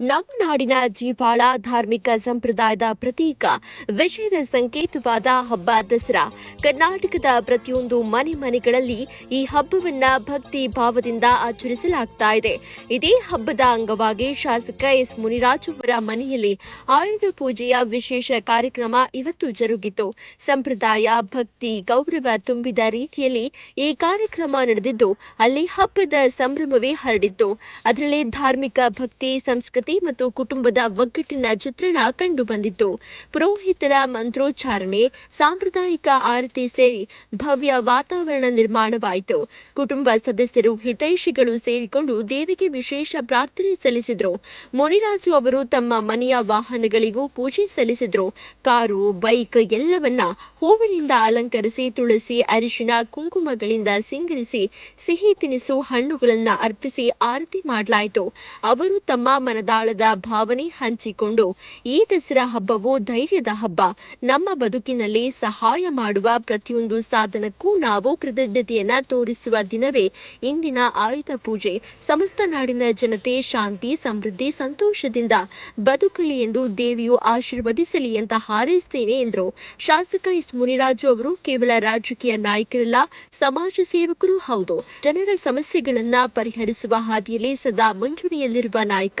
ನಮ್ಮ ನಾಡಿನ ಜೀವಾಳ ಧಾರ್ಮಿಕ ಸಂಪ್ರದಾಯದ ಪ್ರತೀಕ ವಿಜಯದ ಸಂಕೇತವಾದ ಹಬ್ಬ ದಸರಾ. ಕರ್ನಾಟಕದ ಪ್ರತಿಯೊಂದು ಮನೆ ಮನೆಗಳಲ್ಲಿ ಈ ಹಬ್ಬವನ್ನ ಭಕ್ತಿ ಭಾವದಿಂದ ಆಚರಿಸಲಾಗ್ತಾ ಇದೆ. ಇದೇ ಹಬ್ಬದ ಅಂಗವಾಗಿ ಶಾಸಕ ಎಸ್ ಮುನಿರಾಜು ಮನೆಯಲ್ಲಿ ಆಯುಧ ಪೂಜೆಯ ವಿಶೇಷ ಕಾರ್ಯಕ್ರಮ ಇವತ್ತು ಜರುಗಿತು. ಸಂಪ್ರದಾಯ, ಭಕ್ತಿ, ಗೌರವ ತುಂಬಿದ ರೀತಿಯಲ್ಲಿ ಈ ಕಾರ್ಯಕ್ರಮ ನಡೆದಿದ್ದು, ಅಲ್ಲಿ ಹಬ್ಬದ ಸಂಭ್ರಮವೇ ಹರಡಿತ್ತು ಅದರಲ್ಲಿ ಧಾರ್ಮಿಕ ಭಕ್ತಿ, ಸಂಸ್ಕೃತಿ ಮತ್ತು ಕುಟುಂಬದ ಒಗ್ಗಟ್ಟಿನ ಚಿತ್ರಣ ಕಂಡು ಬಂದಿತ್ತು ಪುರೋಹಿತರ ಮಂತ್ರೋಚ್ಚಾರಣೆ, ಸಾಂಪ್ರದಾಯಿಕ ಆರತಿ ಸೇರಿ ಭವ್ಯ ವಾತಾವರಣ ನಿರ್ಮಾಣವಾಯಿತು. ಕುಟುಂಬ ಸದಸ್ಯರು, ಹಿತೈಷಿಗಳು ಸೇರಿಕೊಂಡು ದೇವಿಗೆ ವಿಶೇಷ ಪ್ರಾರ್ಥನೆ ಸಲ್ಲಿಸಿದ್ರು. ಮುನಿರಾಜು ಅವರು ತಮ್ಮ ಮನೆಯ ವಾಹನಗಳಿಗೂ ಪೂಜೆ ಸಲ್ಲಿಸಿದ್ರು. ಕಾರು, ಬೈಕ್ ಎಲ್ಲವನ್ನ ಹೂವಿನಿಂದ ಅಲಂಕರಿಸಿ, ತುಳಸಿ ಅರಿಶಿನ ಕುಂಕುಮಗಳಿಂದ ಸಿಂಗರಿಸಿ, ಸಿಹಿ ತಿನಿಸು, ಹಣ್ಣುಗಳನ್ನ ಅರ್ಪಿಸಿ ಆರತಿ ಮಾಡಲಾಯಿತು. ಅವರು ತಮ್ಮ ಮನದಾಳದ ಭಾವನೆ ಹಂಚಿಕೊಂಡು ಈ ದಸರಾ ಹಬ್ಬವು ಧೈರ್ಯದ ಹಬ್ಬ. ನಮ್ಮ ಬದುಕಿನಲ್ಲಿ ಸಹಾಯ ಮಾಡುವ ಪ್ರತಿಯೊಂದು ಸಾಧನಕ್ಕೂ ನಾವು ಕೃತಜ್ಞತೆಯನ್ನ ತೋರಿಸುವ ದಿನವೇ ಇಂದಿನ ಆಯುಧ ಪೂಜೆ. ಸಮಸ್ತ ನಾಡಿನ ಜನತೆ ಶಾಂತಿ, ಸಮೃದ್ಧಿ, ಸಂತೋಷದಿಂದ ಬದುಕಲಿ ಎಂದು ದೇವಿಯು ಆಶೀರ್ವದಿಸಲಿ ಅಂತ ಹಾರೈಸುತ್ತೇನೆ ಎಂದರು. ಶಾಸಕ ಎಸ್ ಮುನಿರಾಜು ಅವರು ಕೇವಲ ರಾಜಕೀಯ ನಾಯಕರಲ್ಲ, ಸಮಾಜ ಸೇವಕರು ಹೌದು. ಜನರ ಸಮಸ್ಯೆಗಳನ್ನ ಪರಿಹರಿಸುವ ಹಾದಿಯಲ್ಲಿ ಸದಾ ಮುಂಚೂಣಿಯಲ್ಲಿರುವ ನಾಯಕ.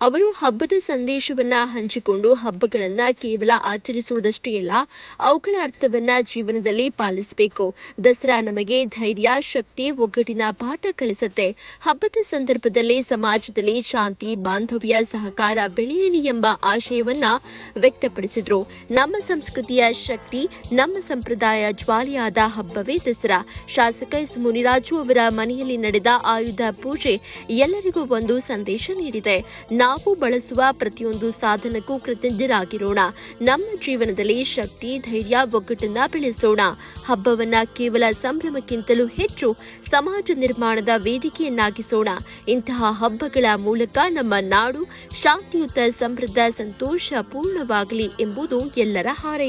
ಅವರು ಹಬ್ಬದ ಸಂದೇಶವನ್ನ ಹಂಚಿಕೊಂಡು ಹಬ್ಬಗಳನ್ನ ಕೇವಲ ಆಚರಿಸುವುದಷ್ಟೇ ಅಲ್ಲ, ಅವುಗಳ ಅರ್ಥವನ್ನ ಜೀವನದಲ್ಲಿ ಪಾಲಿಸಬೇಕು. ದಸರಾ ನಮಗೆ ಧೈರ್ಯ, ಶಕ್ತಿ, ಒಗ್ಗಟ್ಟಿನ ಪಾಠ ಕಲಿಸುತ್ತೆ. ಹಬ್ಬದ ಸಂದರ್ಭದಲ್ಲಿ ಸಮಾಜದಲ್ಲಿ ಶಾಂತಿ, ಬಾಂಧವ್ಯ, ಸಹಕಾರ ಬೆಳೆಯಲಿ ಎಂಬ ಆಶಯವನ್ನ ವ್ಯಕ್ತಪಡಿಸಿದ್ರು. ನಮ್ಮ ಸಂಸ್ಕೃತಿಯ ಶಕ್ತಿ, ನಮ್ಮ ಸಂಪ್ರದಾಯ ಜ್ವಾಲಿಯಾದ ಹಬ್ಬವೇ ದಸರಾ. ಶಾಸಕ ಎಸ್. ಮುನಿರಾಜು ಅವರ ಮನೆಯಲ್ಲಿ ನಡೆದ ಆಯುಧ ಪೂಜೆ ಎಲ್ಲರಿಗೂ ಒಂದು ಸಂದೇಶ ನೀಡಿದೆ. ನಾವು ಬಳಸುವ ಪ್ರತಿಯೊಂದು ಸಾಧನಕ್ಕೂ ಕೃತಜ್ಞರಾಗಿರೋಣ. ನಮ್ಮ ಜೀವನದಲ್ಲಿ ಶಕ್ತಿ, ಧೈರ್ಯ, ಒಗ್ಗಟ್ಟನ್ನ ಬೆಳೆಸೋಣ. ಹಬ್ಬವನ್ನ ಕೇವಲ ಸಂಭ್ರಮಕ್ಕಿಂತಲೂ ಹೆಚ್ಚು ಸಮಾಜ ನಿರ್ಮಾಣದ ವೇದಿಕೆಯನ್ನಾಗಿಸೋಣ. ಇಂತಹ ಹಬ್ಬಗಳ ಮೂಲಕ ನಮ್ಮ ನಾಡು ಶಾಂತಿಯುತ, ಸಮೃದ್ಧ, ಸಂತೋಷ ಪೂರ್ಣವಾಗಲಿ ಎಂಬುದು ಎಲ್ಲರ ಹಾರೈಕೆ.